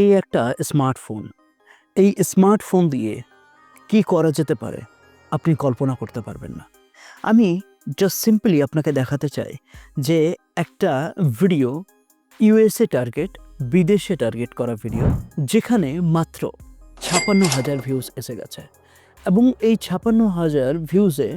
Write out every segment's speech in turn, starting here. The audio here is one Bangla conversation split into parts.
এই একটা স্মার্টফোন এই স্মার্টফোন দিয়ে কি করা যেতে পারে, আপনি কল্পনা করতে পারবেন না। আমি জাস্ট সিম্পলি আপনাকে দেখাতে চাই যে একটা ভিডিও ইউএসএ টার্গেট বিদেশে টার্গেট করা ভিডিও যেখানে মাত্র ছাপান্ন হাজার ভিউজ এসে গেছে। এবং এই ছাপান্ন হাজার ভিউজে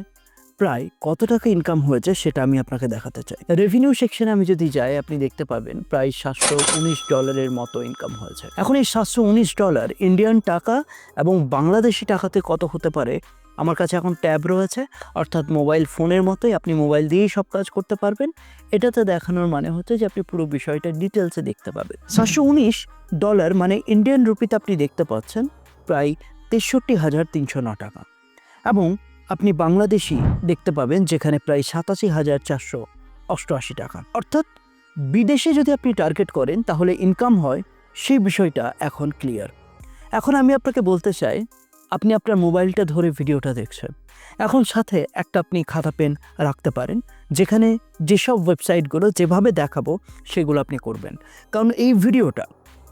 প্রায় কত টাকা ইনকাম হয়েছে সেটা আমি আপনাকে দেখাতে চাই। রেভিনিউ সেকশনে আমি যদি যাই, আপনি দেখতে পাবেন প্রায় সাতশো উনিশ ডলারের মতো ইনকাম হয়েছে। এখন এই সাতশো উনিশ ডলার ইন্ডিয়ান টাকা এবং বাংলাদেশি টাকাতে কত হতে পারে, আমার কাছে এখন ট্যাব রয়েছে। অর্থাৎ মোবাইল ফোনের মতোই আপনি মোবাইল দিয়েই সব কাজ করতে পারবেন। এটাতে দেখানোর মানে হচ্ছে যে আপনি পুরো বিষয়টা ডিটেলসে দেখতে পাবেন। সাতশো উনিশ ডলার মানে ইন্ডিয়ান রুপিতে আপনি দেখতে পাচ্ছেন প্রায় তেষট্টি হাজার তিনশো ন টাকা। এবং আপনি বাংলাদেশি দেখতে পাবেন যেখানে প্রায় সাতাশি হাজার চারশো অষ্টআশি টাকা। অর্থাৎ বিদেশে যদি আপনি টার্গেট করেন, তাহলে ইনকাম হয়, সেই বিষয়টা এখন ক্লিয়ার এখন আমি আপনাকে বলতে চাই, আপনি আপনার মোবাইলটা ধরে ভিডিওটা দেখছেন। এখন সাথে একটা আপনি খাতা পেন রাখতে পারেন, যেখানে যেসব ওয়েবসাইটগুলো যেভাবে দেখাবো, সেগুলো আপনি করবেন। কারণ এই ভিডিওটা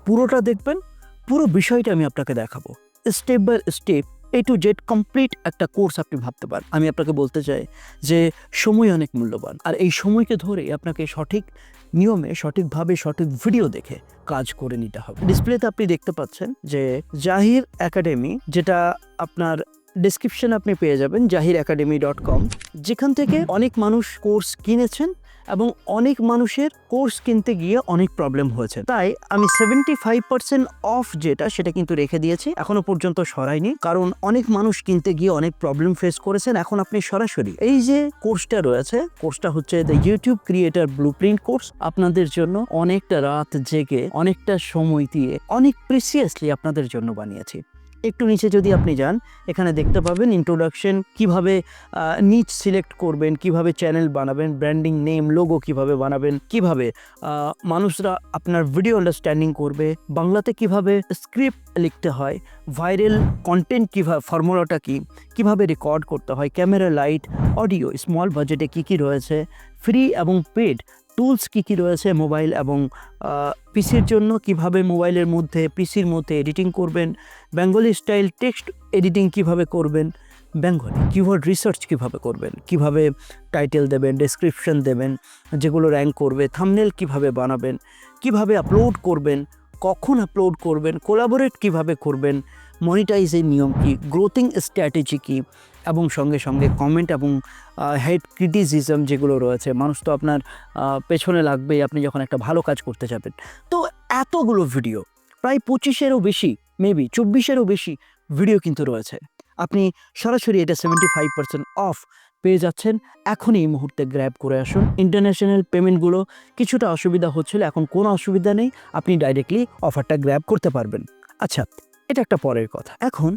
পুরোটা দেখবেন, পুরো বিষয়টা আমি আপনাকে দেখাবো। Step by step A to Z complete একটা কোর্স আপনি ভাবতে পারেন। আমি আপনাকে বলতে চাই যে, সময় অনেক মূল্যবান। আর এই সময়কে ধরে আপনাকে সঠিক নিয়মে, সঠিকভাবে, সঠিক ভিডিও দেখে কাজ করে নিতে হবে। ডিসপ্লেতে আপনি দেখতে পাচ্ছেন যে জাহির একাডেমি যেটা আপনার ডিসক্রিপশন আপনি পেয়ে যাবেন জাহির একাডেমি ডট কম যেখান থেকে অনেক মানুষ কোর্স কিনেছেন এবং অনেক মানুষের কোর্স কিনতে গিয়ে অনেক প্রবলেম হয়েছে। তাই আমি সেভেন্টি ফাইভ পার্সেন্ট অফ যেটা, সেটা কিন্তু রেখে দিয়েছি। এখনও পর্যন্ত সরাইনি। কারণ অনেক মানুষ কিনতে গিয়ে অনেক প্রবলেম ফেস করেছেন। এখন আপনি সরাসরি এই যে কোর্সটা রয়েছে, কোর্সটা হচ্ছে the YouTube creator blueprint course. আপনাদের জন্য অনেকটা রাত জেগে, অনেকটা সময় দিয়ে, অনেক প্রিসিয়াসলি আপনাদের জন্য বানিয়েছি। একটু নিচে যদি আপনি যান, এখানে দেখতে পাবেন ইন্ট্রোডাকশন কীভাবে নিচ সিলেক্ট করবেন, কীভাবে চ্যানেল বানাবেন ব্র্যান্ডিং নেম লোগো কীভাবে বানাবেন, কীভাবে মানুষরা আপনার ভিডিও আন্ডারস্ট্যান্ডিং করবে, বাংলাতে কীভাবে স্ক্রিপ্ট লিখতে হয় ভাইরাল কন্টেন্ট কীভাবে ফর্মুলাটা কী, কীভাবে রেকর্ড করতে হয় ক্যামেরা লাইট অডিও স্মল বাজেটে কি কি রয়েছে ফ্রি এবং পেড টুলস কি কি রয়েছে মোবাইল এবং পিসির জন্য? কীভাবে মোবাইলের মধ্যে পিসির মধ্যে এডিটিং করবেন? বেঙ্গলি স্টাইল টেক্সট এডিটিং কীভাবে করবেন? বেঙ্গলি কিওয়ার্ড রিসার্চ কীভাবে করবেন? কীভাবে টাইটেল দেবেন ডেসক্রিপশন দেবেন, যেগুলো র্যাঙ্ক করবে থামনেল কীভাবে বানাবেন, কীভাবে আপলোড করবেন, কখন আপলোড করবেন কোলাবোরেট কীভাবে করবেন মনিটাইজের নিয়ম কী গ্রোথিং স্ট্র্যাটেজি কি এবং সঙ্গে সঙ্গে কমেন্ট এবং হেড ক্রিটিসিজম যেগুলো রয়েছে, মানুষ তো আপনার পেছনে লাগবেই, আপনি যখন একটা ভালো কাজ করতে যাবেন। তো এতগুলো ভিডিও প্রায় পঁচিশেরও বেশি মেবি চব্বিশেরও বেশি ভিডিও কিন্তু রয়েছে। আপনি সরাসরি এটা সেভেন্টি ফাইভ পার্সেন্ট অফ পেয়ে যাচ্ছেন। এখনই এই মুহূর্তে গ্র্যাব করে আসুন। ইন্টারন্যাশনাল পেমেন্টগুলো কিছুটা অসুবিধা হচ্ছিল, এখন কোনো অসুবিধা নেই, আপনি ডাইরেক্টলি অফারটা গ্র্যাব করতে পারবেন। আচ্ছা এটা একটা পরের কথা। এখন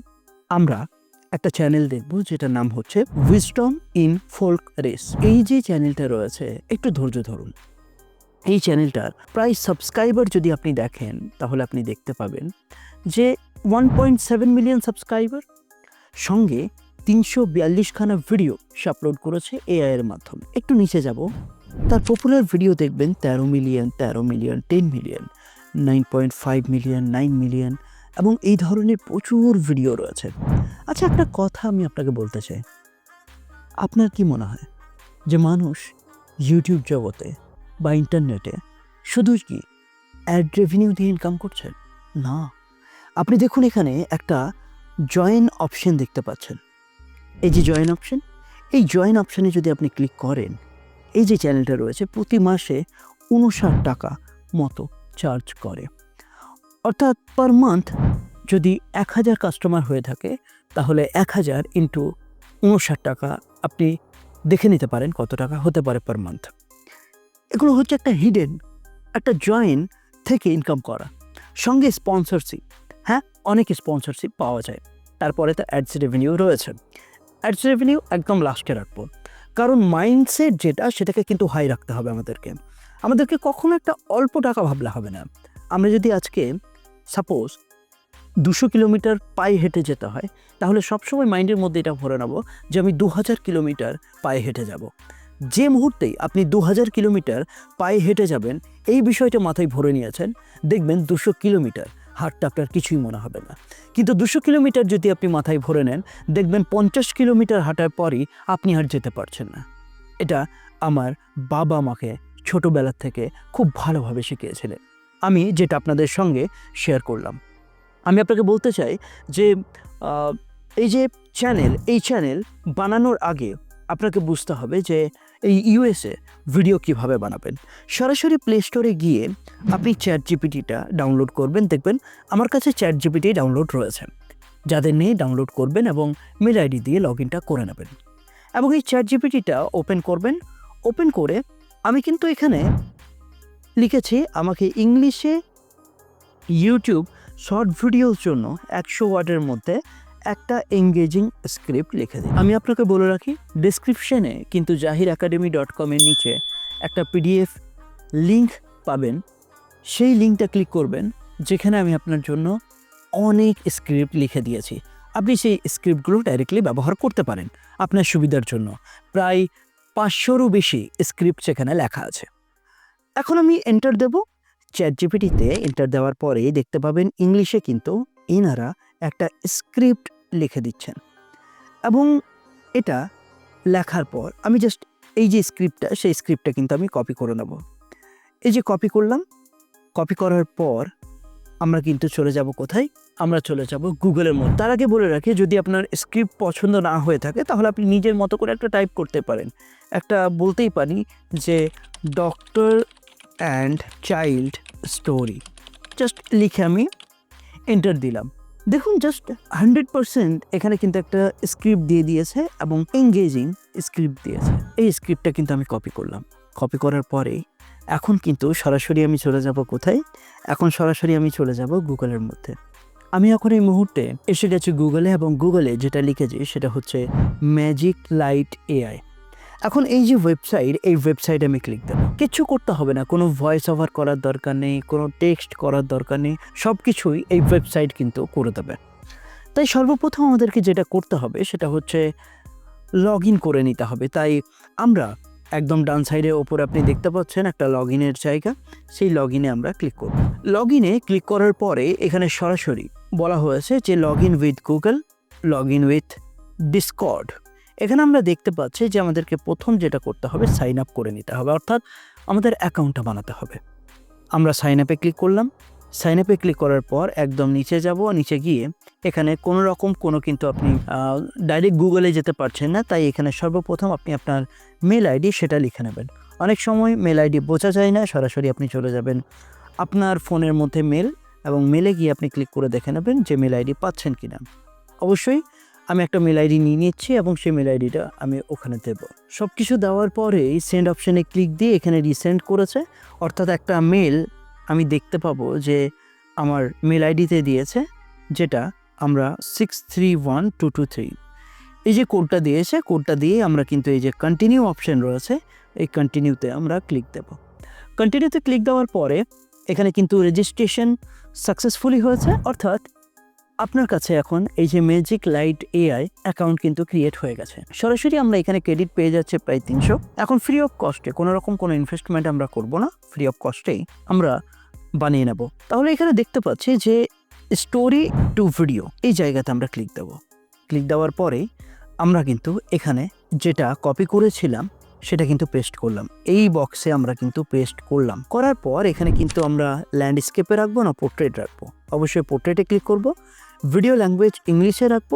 আমরা একটা চ্যানেল দেখব যেটার নাম হচ্ছে উইজডম ইন ফোল্ক রেস এই যে চ্যানেলটা রয়েছে, একটু ধৈর্য ধরুন। এই চ্যানেলটার প্রায় সাবস্ক্রাইবার যদি আপনি দেখেন, তাহলে আপনি দেখতে পাবেন যে one point seven million subscriber সঙ্গে তিনশো বিয়াল্লিশখানা ভিডিও সে আপলোড করেছে এআই এর মাধ্যমে। একটু নিচে যাব। তার পপুলার ভিডিও দেখবেন তেরো মিলিয়ন তেরো million ten million nine point five million nine million এবং এই ধরনের প্রচুর ভিডিও রয়েছে। আচ্ছা একটা কথা আমি আপনাকে বলতে চাই। আপনার কি মনে হয় যে মানুষ ইউটিউব জগতে বা ইন্টারনেটে শুধু কি অ্যাড রেভিনিউ দিয়ে ইনকাম করছেন না। আপনি দেখুন এখানে একটা জয়েন অপশন দেখতে পাচ্ছেন। এই যে জয়েন অপশন এই জয়েন অপশনে যদি আপনি ক্লিক করেন, এই যে চ্যানেলটা রয়েছে, প্রতি মাসে উনষাট টাকা মতো চার্জ করে। অর্থাৎ পার মান্থ যদি এক হাজার কাস্টমার হয়ে থাকে, তাহলে এক হাজার ইন্টু উনষাট টাকা আপনি দেখে নিতে পারেন কত টাকা হতে পারে পার মান্থ এগুলো হচ্ছে একটা হিডেন একটা জয়েন থেকে ইনকাম করা। সঙ্গে স্পন্সরশিপ হ্যাঁ অনেক স্পন্সরশিপ পাওয়া যায়। তারপরে তো অ্যাডস রেভিনিউ রয়েছে। অ্যাডস রেভিনিউ একদম লাস্টে রাখব। কারণ মাইন্ডসেট যেটা, সেটাকে কিন্তু হাই রাখতে হবে আমাদেরকে। আমাদেরকে কখনো একটা অল্প টাকা ভাবলে হবে না। আমরা যদি আজকে সাপোজ দুশো কিলোমিটার পায়ে হেঁটে যেতে হয়, তাহলে সবসময় মাইন্ডের মধ্যে এটা ভরে নেব যে আমি দু হাজার কিলোমিটার পায়ে হেঁটে যাব। যে মুহূর্তেই আপনি দু হাজার কিলোমিটার পায়ে হেঁটে যাবেন, এই বিষয়টা মাথায় ভরে নিয়েছেন, দেখবেন দুশো কিলোমিটার হাঁটটা আপনার কিছুই মনে হবে না। কিন্তু দুশো কিলোমিটার যদি আপনি মাথায় ভরে নেন, দেখবেন পঞ্চাশ কিলোমিটার হাঁটার পরই আপনি আর যেতে পারছেন না। এটা আমার বাবা মাকে ছোটোবেলার থেকে খুব ভালোভাবে শিখিয়েছিলেন। আমি যেটা আপনাদের সঙ্গে শেয়ার করলাম। আমি আপনাকে বলতে চাই যে এই যে চ্যানেল এই চ্যানেল বানানোর আগে আপনাকে বুঝতে হবে যে, এই ইউএসএ ভিডিও কীভাবে বানাবেন। সরাসরি প্লে স্টোরে গিয়ে আপনি চ্যাট জিপিটিটা ডাউনলোড করবেন। দেখবেন আমার কাছে চ্যাট জিপিটি ডাউনলোড রয়েছে। যাদের নেই ডাউনলোড করবেন এবং মেল আইডি দিয়ে লগ ইনটা করে নেবেন। এবং এই চ্যাট জিপিটিটা ওপেন করবেন। ওপেন করে আমি কিন্তু এখানে লিখেছি আমাকে ইংলিশে ইউটিউব শর্ট ভিডিওর জন্য একশো ওয়ার্ডের মধ্যে একটা এঙ্গেজিং স্ক্রিপ্ট লিখে দিই আমি আপনাকে বলে রাখি ডিসক্রিপশনে কিন্তু জাহির একাডেমি ডট কমের নিচে একটা পিডিএফ লিংক পাবেন। সেই লিঙ্কটা ক্লিক করবেন, যেখানে আমি আপনার জন্য অনেক স্ক্রিপ্ট লিখে দিয়েছি। আপনি সেই স্ক্রিপ্টগুলো ডাইরেক্টলি ব্যবহার করতে পারেন আপনার সুবিধার জন্য। প্রায় পাঁচশোরও বেশি স্ক্রিপ্ট সেখানে লেখা আছে। এখন আমি এন্টার দেব। চ্যাট জিপিটিতে এন্টার দেওয়ার পরেই দেখতে পাবেন ইংলিশে কিন্তু এনারা একটা স্ক্রিপ্ট লিখে দিচ্ছেন। এবং এটা লেখার পর আমি জাস্ট এই যে স্ক্রিপ্টটা সেই স্ক্রিপ্টটা কিন্তু আমি কপি করে নেব। এই যে কপি করলাম কপি করার পর আমরা কিন্তু চলে যাব কোথায়? আমরা চলে যাব গুগলের মধ্যে। তার আগে বলে রাখি, যদি আপনার স্ক্রিপ্ট পছন্দ না হয়ে থাকে, তাহলে আপনি নিজের মতো করে একটা টাইপ করতে পারেন। একটা বলতেই পারি যে doctor and child story just লিখে আমি এন্টার দিলাম। দেখুন জাস্ট হান্ড্রেড পার্সেন্ট এখানে কিন্তু একটা স্ক্রিপ্ট দিয়ে দিয়েছে এবং এঙ্গেজিং স্ক্রিপ্ট দিয়েছে। এই স্ক্রিপ্টটা কিন্তু আমি কপি করলাম। কপি করার পরে এখন কিন্তু সরাসরি আমি চলে যাব কোথায়? এখন সরাসরি আমি চলে যাব গুগলের মধ্যে। আমি এখন এই মুহূর্তে এসে গেছি গুগলে এবং গুগলে যেটা লিখেছি সেটা হচ্ছে ম্যাজিক লাইট এআই এখন এই যে ওয়েবসাইট এই ওয়েবসাইটে আমি ক্লিক দেবো কিচ্ছু করতে হবে না। কোনো ভয়েস ওভার করার দরকার নেই, কোনো টেক্সট করার দরকার নেই সব কিছুই এই ওয়েবসাইট কিন্তু করে দেবে। তাই সর্বপ্রথম আমাদেরকে যেটা করতে হবে সেটা হচ্ছে লগ ইন করে নিতে হবে। তাই আমরা একদম ডান সাইডের ওপরে আপনি দেখতে পাচ্ছেন একটা লগ ইনের জায়গা, সেই লগ ইনে আমরা ক্লিক করব। লগ ইনে ক্লিক করার পরে এখানে সরাসরি বলা হয়েছে যে log in with Google log in with Discord এখানে আমরা দেখতে পাচ্ছি যে আমাদেরকে প্রথম যেটা করতে হবে সাইন আপ করে নিতে হবে। অর্থাৎ আমাদের অ্যাকাউন্টটা বানাতে হবে। আমরা সাইন আপে ক্লিক করলাম। সাইন আপে ক্লিক করার পর একদম নিচে যাব। নিচে গিয়ে এখানে কোনো রকম কোনো কিন্তু আপনি ডাইরেক্ট গুগলে যেতে পারছেন না। তাই এখানে সর্বপ্রথম আপনি আপনার মেল আইডি সেটা লিখে নেবেন। অনেক সময় মেল আইডি বোঝা যায় না। সরাসরি আপনি চলে যাবেন আপনার ফোনের মধ্যে মেল এবং মেলে গিয়ে আপনি ক্লিক করে দেখে নেবেন যে মেল আইডি পাচ্ছেন কি না অবশ্যই আমি একটা মেল আইডি নিয়ে নিচ্ছি এবং সেই মেল আইডিটা আমি ওখানে দেব। সব কিছু দেওয়ার পরেই সেন্ড অপশানে ক্লিক দিয়ে এখানে রিসেন্ড করেছে। অর্থাৎ একটা মেল আমি দেখতে পাবো যে আমার মেল আইডিতে দিয়েছে, যেটা আমরা six three one two two three এই যে কোডটা দিয়েছে কোডটা দিয়ে আমরা কিন্তু এই যে কন্টিনিউ অপশান রয়েছে, এই কন্টিনিউতে আমরা ক্লিক দেব। কন্টিনিউতে ক্লিক দেওয়ার পরে এখানে কিন্তু রেজিস্ট্রেশন সাকসেসফুলি হয়েছে, অর্থাৎ আপনার কাছে এখন এই যে ম্যাজিক লাইট এআই অ্যাকাউন্ট কিন্তু ক্রিয়েট হয়ে গেছে। সরাসরি আমরা এখানে ক্রেডিট পেয়ে যাচ্ছে প্রায় তিনশো। এখন ফ্রি অফ কস্টে কোনো রকম কোনো ইনভেস্টমেন্ট আমরা করব না ফ্রি অফ কস্টেই আমরা বানিয়ে নেব। তাহলে এখানে দেখতে পাচ্ছি যে স্টোরি টু ভিডিও এই জায়গাতে আমরা ক্লিক দেব। ক্লিক দেওয়ার পরে আমরা কিন্তু এখানে যেটা কপি করেছিলাম সেটা কিন্তু পেস্ট করলাম। এই বক্সে আমরা কিন্তু পেস্ট করলাম। করার পর এখানে কিন্তু আমরা ল্যান্ডস্কেপে রাখব না পোর্ট্রেট রাখব। অবশ্যই পোর্ট্রেটে ক্লিক করব। ভিডিও ল্যাঙ্গুয়েজ ইংলিশে রাখব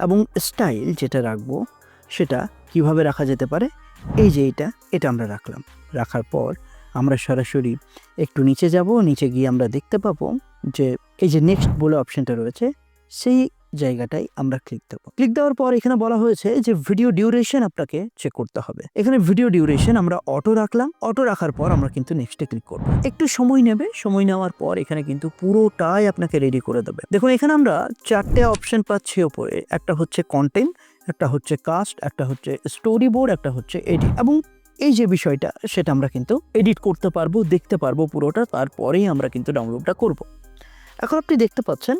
এবং স্টাইল যেটা রাখব, সেটা কীভাবে রাখা যেতে পারে? এই যে এটা এটা আমরা রাখলাম। রাখার পর আমরা সরাসরি একটু নিচে যাব, নিচে গিয়ে আমরা দেখতে পাবো যে এই যে নেক্সট বলে অপশানটা রয়েছে, সেই জায়গাটাই আমরা ক্লিক দেবো। ক্লিক দেওয়ার পর এখানে বলা হয়েছে যে ভিডিও ডিউরেশন আপনাকে চেক করতে হবে। এখানে ভিডিও ডিউরেশন আমরা অটো রাখলাম। অটো রাখার পর আমরা কিন্তু নেক্সটে ক্লিক করব। একটু সময় নেবে। সময় নেওয়ার পর এখানে কিন্তু পুরোটাই আপনাকে রেডি করে দেবে। দেখুন, এখানে আমরা চারটে অপশন পাচ্ছি ওপরে। একটা হচ্ছে কন্টেন্ট একটা হচ্ছে কাস্ট একটা হচ্ছে স্টোরি বোর্ড একটা হচ্ছে এডিট এবং এই যে বিষয়টা, সেটা আমরা কিন্তু এডিট করতে পারব, দেখতে পারব পুরোটা। তারপরেই আমরা কিন্তু ডাউনলোডটা করব। এখন আপনি দেখতে পাচ্ছেন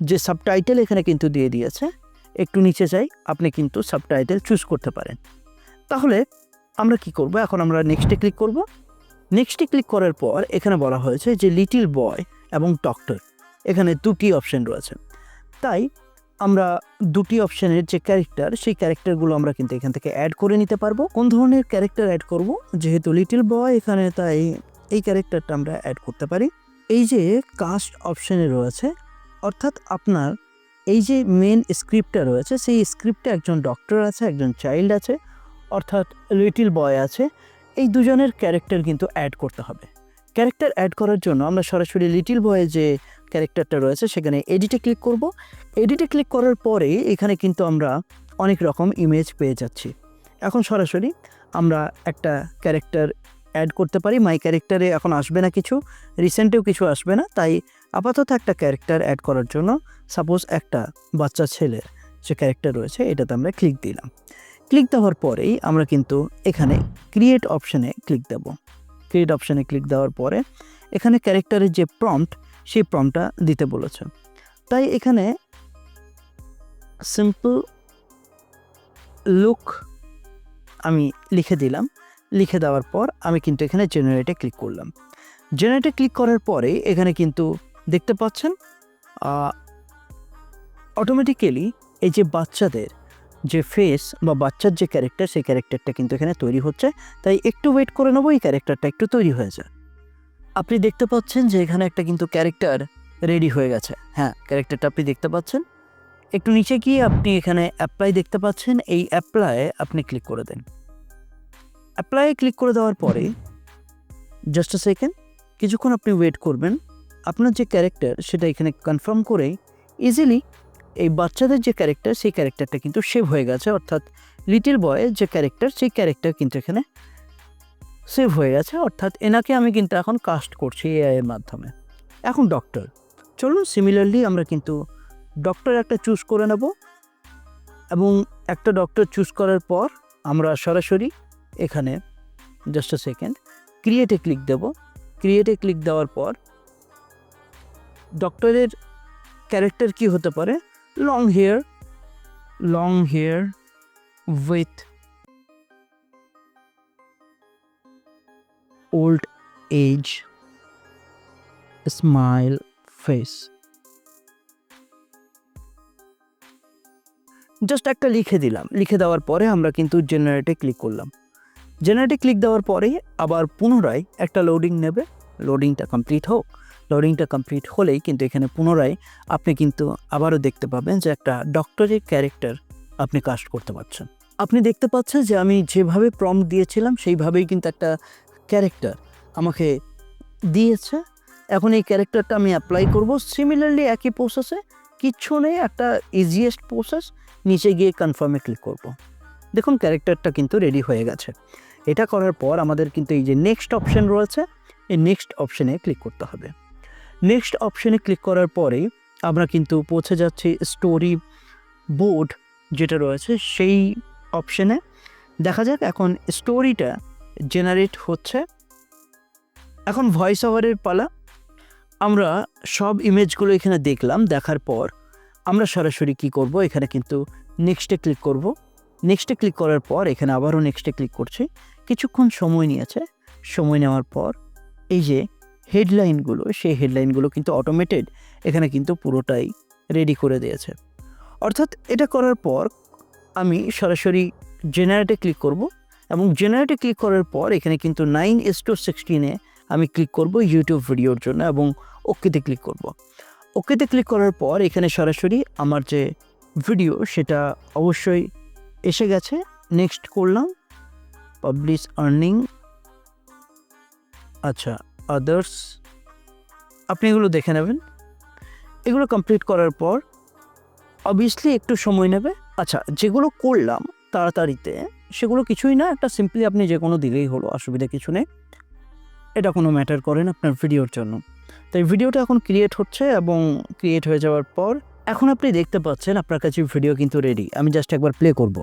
যে সাবটাইটেল এখানে কিন্তু দিয়ে দিয়েছে, একটু নিচে যাই, আপনি কিন্তু সাবটাইটেল চুজ করতে পারেন। তাহলে আমরা কি করব? এখন আমরা নেক্সটে ক্লিক করব। নেক্সটে ক্লিক করার পর এখানে বলা হয়েছে যে লিটিল বয় এবং ডক্টর এখানে দুটি অপশন রয়েছে। তাই আমরা দুটি অপশনের যে ক্যারেক্টার সেই ক্যারেক্টারগুলো আমরা কিন্তু এখান থেকে অ্যাড করে নিতে পারব। কোন ধরনের ক্যারেক্টার অ্যাড করব? যেহেতু লিটিল বয় এখানে তাই এই ক্যারেক্টারটা আমরা অ্যাড করতে পারি। এই যে কাস্ট অপশনে রয়েছে অর্থাৎ আপনার এই যে মেন স্ক্রিপ্টটা রয়েছে, সেই স্ক্রিপ্টে একজন ডক্টর আছে, একজন চাইল্ড আছে, অর্থাৎ লিটিল বয় আছে, এই দুজনের ক্যারেক্টার কিন্তু অ্যাড করতে হবে। ক্যারেক্টার অ্যাড করার জন্য আমরা সরাসরি লিটিল বয়ে যে ক্যারেক্টারটা রয়েছে, সেখানে এডিটে ক্লিক করব। এডিটে ক্লিক করার পরে এখানে কিন্তু আমরা অনেক রকম ইমেজ পেয়ে যাচ্ছি। এখন সরাসরি আমরা একটা ক্যারেক্টার অ্যাড করতে পারি। মাই ক্যারেক্টারে এখন আসবে না কিছু। রিসেন্টেও কিছু আসবে না। তাই আপাতত একটা ক্যারেক্টার অ্যাড করার জন্য সাপোজ একটা বাচ্চা ছেলের যে ক্যারেক্টার রয়েছে, এটাতে আমরা ক্লিক দিলাম। ক্লিক দেওয়ার পরেই আমরা কিন্তু এখানে ক্রিয়েট অপশানে ক্লিক দেব। ক্রিয়েট অপশানে ক্লিক দেওয়ার পরে এখানে ক্যারেক্টারের যে প্রম্পট সেই প্রম্পটটা দিতে বলেছে। তাই এখানে সিম্পল লুক আমি লিখে দিলাম। লিখে দেওয়ার পর আমি কিন্তু এখানে জেনারেটে ক্লিক করলাম। জেনারেটে ক্লিক করার পরে এখানে কিন্তু দেখতে পাচ্ছেন অটোমেটিক্যালি এই যে বাচ্চাদের যে ফেস বা বাচ্চার যে ক্যারেক্টার সেই ক্যারেক্টারটা কিন্তু এখানে তৈরি হচ্ছে। তাই একটু ওয়েট করে নেব, এই ক্যারেক্টারটা একটু তৈরি হয়ে যায় আপনি দেখতে পাচ্ছেন যে এখানে একটা কিন্তু ক্যারেক্টার রেডি হয়ে গেছে। হ্যাঁ ক্যারেক্টারটা আপনি দেখতে পাচ্ছেন। একটু নিচে গিয়ে আপনি এখানে অ্যাপ্লাই দেখতে পাচ্ছেন, এই অ্যাপ্লাই আপনি ক্লিক করে দেন। অ্যাপ্লাই ক্লিক করে দেওয়ার পরে জাস্ট আ সেকেন্ড কিছুক্ষণ আপনি ওয়েট করবেন। আপনার যে ক্যারেক্টার সেটা এখানে কনফার্ম করে ইজিলি এই বাচ্চাদের যে ক্যারেক্টার সেই ক্যারেক্টারটা কিন্তু সেভ হয়ে গেছে। অর্থাৎ লিটিল বয়ের যে ক্যারেক্টার সেই ক্যারেক্টার কিন্তু এখানে সেভ হয়ে গেছে। অর্থাৎ এনাকে আমি কিন্তু এখন কাস্ট করছি এআইয়ের মাধ্যমে। এখন ডক্টর চলুন সিমিলারলি আমরা কিন্তু ডক্টর একটা চুজ করে নেব। এবং একটা ডক্টর চুজ করার পর আমরা সরাসরি এখানে জাস্ট আ সেকেন্ড ক্রিয়েটে ক্লিক দেব। ক্রিয়েটে ক্লিক দেওয়ার পর ডক্টরের ক্যারেক্টার কি হতে পারে? Long hair long hair with old age smile face just একটা লিখে দিলাম। লিখে দেওয়ার পরে আমরা কিন্তু জেনারেটে ক্লিক করলাম। জেনারেটে ক্লিক দেওয়ার পরে আবার পুনরায় একটা লোডিং নেবে। লোডিংটা কমপ্লিট হোক। লোডিংটা কমপ্লিট হলেই কিন্তু এখানে পুনরায় আপনি কিন্তু আবারও দেখতে পাবেন যে একটা ডক্টরের ক্যারেক্টার আপনি কাস্ট করতে পারছেন। আপনি দেখতে পাচ্ছেন যে আমি যেভাবে প্রম দিয়েছিলাম, সেইভাবেই কিন্তু একটা ক্যারেক্টার আমাকে দিয়েছে। এখন এই ক্যারেক্টারটা আমি অ্যাপ্লাই করব। সিমিলারলি একই প্রসেসে কিচ্ছু নেই, একটা ইজিয়েস্ট প্রসেস নিচে গিয়ে কনফার্মে ক্লিক করব। দেখুন ক্যারেক্টারটা কিন্তু রেডি হয়ে গেছে। এটা করার পর আমাদের কিন্তু এই যে নেক্সট অপশন রয়েছে, এই নেক্সট অপশনে ক্লিক করতে হবে। নেক্সট অপশনে ক্লিক করার পরেই আমরা কিন্তু পৌঁছে যাচ্ছি স্টোরি বোর্ড যেটা রয়েছে, সেই অপশনে দেখা যাক এখন স্টোরিটা জেনারেট হচ্ছে। এখন ভয়েস ওভারের পালা। আমরা সব ইমেজগুলো এখানে দেখলাম, দেখার পর আমরা সরাসরি কি করব? এখানে কিন্তু নেক্সটে ক্লিক করব। নেক্সটে ক্লিক করার পর এখানে আবারও নেক্সটে ক্লিক করছি। কিছুক্ষণ সময় নিয়েছে। সময় নেওয়ার পর এই যে হেডলাইনগুলো সেই হেডলাইনগুলো কিন্তু অটোমেটেড এখানে কিন্তু পুরোটাই রেডি করে দিয়েছে। অর্থাৎ এটা করার পর আমি সরাসরি জেনারেটে ক্লিক করব এবং জেনারেটে ক্লিক করার পর এখানে কিন্তু নাইন এস টু সিক্সটিনে আমি ক্লিক করব ইউটিউব ভিডিওর জন্য এবং ওকেতে ক্লিক করব। ওকেতে ক্লিক করার পর এখানে সরাসরি আমার যে ভিডিও সেটা অবশ্যই এসে গেছে। নেক্সট করলাম। পাবলিশ আর্নিং আচ্ছা আদার্স আপনি এগুলো দেখে নেবেন। এগুলো কমপ্লিট করার পর অবভিয়াসলি একটু সময় নেবে। আচ্ছা যেগুলো করলাম তাড়াতাড়িতে, সেগুলো কিছুই না, একটা সিম্পলি আপনি যে কোনো দিলেই হলো, অসুবিধা কিছু নেই। এটা কোনো ম্যাটার করে না আপনার ভিডিওর জন্য। তাই ভিডিওটা এখন ক্রিয়েট হচ্ছে এবং ক্রিয়েট হয়ে যাওয়ার পর, এখন আপনি দেখতে পাচ্ছেন আপনার কাছে ভিডিও কিন্তু রেডি আমি জাস্ট একবার প্লে করব।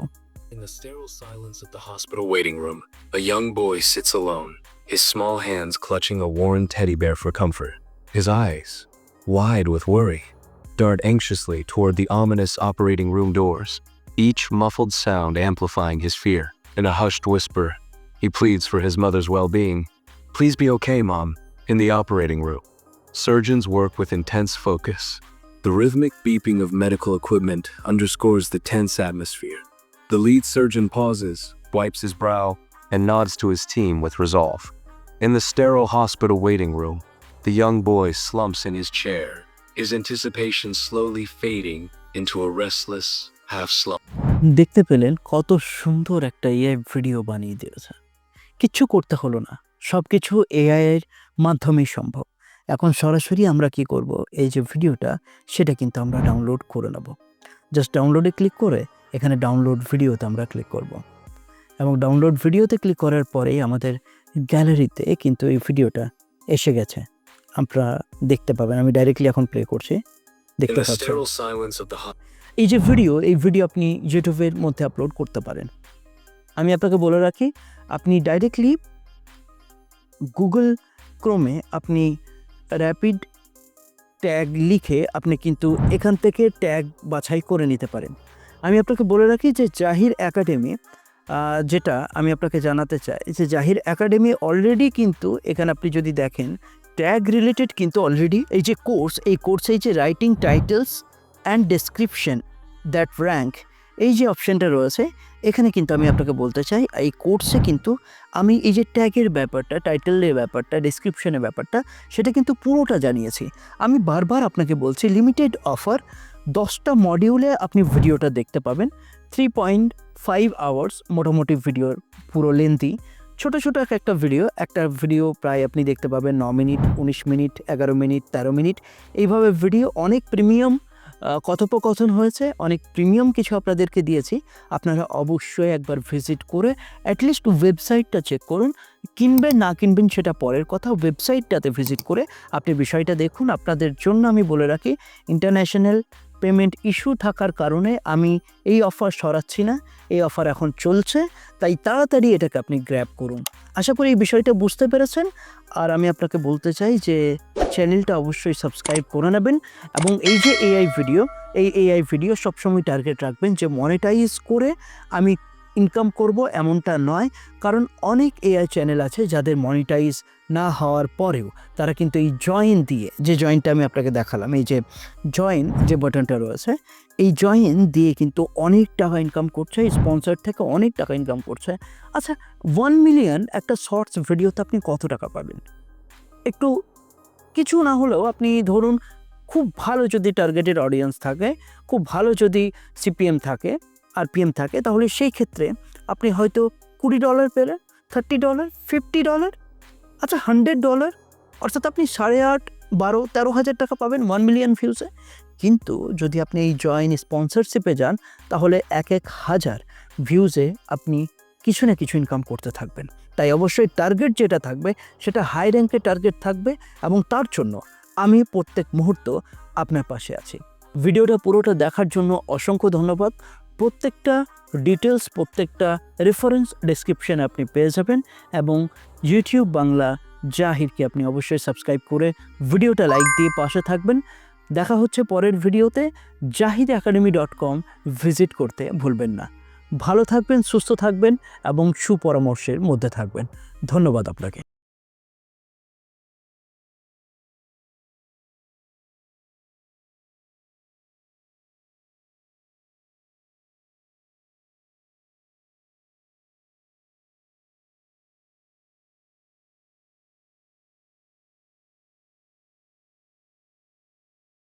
In the sterile silence of the hospital waiting room, a young boy sits alone, his small hands clutching a worn teddy bear for comfort. His eyes, wide with worry, dart anxiously toward the ominous operating room doors, each muffled sound amplifying his fear. In a hushed whisper, he pleads for his mother's well being. Please be okay, Mom, in the operating room. Surgeons work with intense focus. The rhythmic beeping of medical equipment underscores the tense atmosphere. The lead surgeon pauses, wipes his brow, and nods to his team with resolve. In the sterile hospital waiting room, the young boy slumps in his chair, his anticipation slowly fading into a restless half slump. দেখতে পেলেন কত সুন্দর একটা এআই ভিডিও বানিয়ে দিয়েছে কিচ্ছু করতে হলো না সব কিছু এআই এর মাধ্যমেই সম্ভব এখন সরাসরি আমরা কি করব এই যে ভিডিওটা সেটা কিন্তু আমরা ডাউনলোড করে নেব জাস্ট ডাউনলোডে ক্লিক করে এখানে ডাউনলোড ভিডিওতে আমরা ক্লিক করব। এবং ডাউনলোড ভিডিওতে ক্লিক করার পরেই আমাদের গ্যালারিতে কিন্তু এই ভিডিওটা এসে গেছে। আমরা দেখতে পাবেন আমি ডাইরেক্টলি এখন প্লে করছি। দেখতে পাচ্ছেন। এই যে ভিডিও এই ভিডিও আপনি ইউটিউবের মধ্যে আপলোড করতে পারেন। আমি আপনাকে বলে রাখি আপনি ডাইরেক্টলি গুগল ক্রোমে আপনি র্যাপিড ট্যাগ লিখে আপনি কিন্তু এখান থেকে ট্যাগ বাছাই করে নিতে পারেন। আমি আপনাকে বলে রাখি যে জাহির একাডেমি যেটা আমি আপনাকে জানাতে চাই যে জাহির একাডেমি অলরেডি কিন্তু এখানে আপনি যদি দেখেন ট্যাগ রিলেটেড কিন্তু অলরেডি এই যে কোর্স এই কোর্সে এই যে writing titles and description that rank এই যে অপশানটা রয়েছে, এখানে কিন্তু আমি আপনাকে বলতে চাই, এই কোর্সে কিন্তু আমি এই যে ট্যাগের ব্যাপারটা টাইটেলের ব্যাপারটা ডিসক্রিপশনের ব্যাপারটা, সেটা কিন্তু পুরোটা জানিয়েছি। আমি বারবার আপনাকে বলছি লিমিটেড অফার দশটা মডিউলে আপনি ভিডিওটা দেখতে পাবেন। থ্রি পয়েন্ট ফাইভ আওয়ার্স মোটামুটি ভিডিওর পুরো লেন্থি ছোটো ছোটো এক একটা ভিডিও একটা ভিডিও প্রায় আপনি দেখতে পাবেন ন মিনিট, উনিশ মিনিট, এগারো মিনিট, তেরো মিনিট। এইভাবে ভিডিও অনেক প্রিমিয়াম কথোপকথন হয়েছে, অনেক প্রিমিয়াম কিছু আপনাদেরকে দিয়েছি। আপনারা অবশ্যই একবার ভিজিট করে অ্যাটলিস্ট ওয়েবসাইটটা চেক করুন। কিনবেন, না কিনবেন সেটা পরের কথা। ওয়েবসাইটটাতে ভিজিট করে আপনি বিষয়টা দেখুন। আপনাদের জন্য আমি বলে রাখি ইন্টারন্যাশনাল পেমেন্ট ইস্যু থাকার কারণে আমি এই অফার সরাচ্ছি না। এই অফার এখন চলছে, তাই তাড়াতাড়ি এটাকে আপনি গ্র্যাব করুন। আশা করি এই বিষয়টা বুঝতে পেরেছেন। আর আমি আপনাকে বলতে চাই যে চ্যানেলটা অবশ্যই সাবস্ক্রাইব করে নেবেন এবং এই যে এআই ভিডিও এই এআই ভিডিও সবসময় টার্গেট রাখবেন যে মনিটাইজ করে আমি ইনকাম করব এমনটা নয়, কারণ অনেক এআই চ্যানেল আছে যাদের মনিটাইজ না হওয়ার পরেও তারা কিন্তু এই জয়েন দিয়ে, যে জয়েনটা আমি আপনাকে দেখালাম, এই যে জয়েন যে বাটনটা রয়েছে, এই জয়েন দিয়ে কিন্তু অনেক টাকা ইনকাম করছে স্পন্সর থেকে অনেক টাকা ইনকাম করছে। আচ্ছা ওয়ান মিলিয়ন একটা শর্টস ভিডিওতে আপনি কত টাকা পাবেন? একটু কিছু না হলেও আপনি ধরুন, খুব ভালো যদি টার্গেটেড অডিয়েন্স থাকে, খুব ভালো যদি সিপিএম থাকে আর পিএম থাকে, তাহলে সেই ক্ষেত্রে আপনি হয়তো কুড়ি ডলার পেলেন থার্টি ডলার, ফিফটি ডলার আচ্ছা হান্ড্রেড ডলার, অর্থাৎ আপনি সাড়ে আট, বারো, তেরো হাজার টাকা পাবেন ওয়ান মিলিয়ন ভিউসে কিন্তু যদি আপনি এই জয়েন স্পন্সরশিপে যান, তাহলে এক এক হাজার ভিউজে আপনি কিছু না কিছু ইনকাম করতে থাকবেন। তাই অবশ্যই টার্গেট যেটা থাকবে, সেটা হাই র্যাঙ্কের টার্গেট থাকবে এবং তার জন্য আমি প্রত্যেক মুহূর্ত আপনার পাশে আছি। ভিডিওটা পুরোটা দেখার জন্য অসংখ্য ধন্যবাদ। প্রত্যেকটা ডিটেলস প্রত্যেকটা রেফারেন্স ডেসক্রিপশানে আপনি পেয়ে যাবেন এবং ইউটিউব বাংলা জাহিরকে আপনি অবশ্যই সাবস্ক্রাইব করে ভিডিওটা লাইক দিয়ে পাশে থাকবেন। দেখা হচ্ছে পরের ভিডিওতে। Zahid academy dot com visit করতে ভুলবেন না। ভালো থাকবেন, সুস্থ থাকবেন এবং সুপরামর্শের মধ্যে থাকবেন। ধন্যবাদ আপনাকে।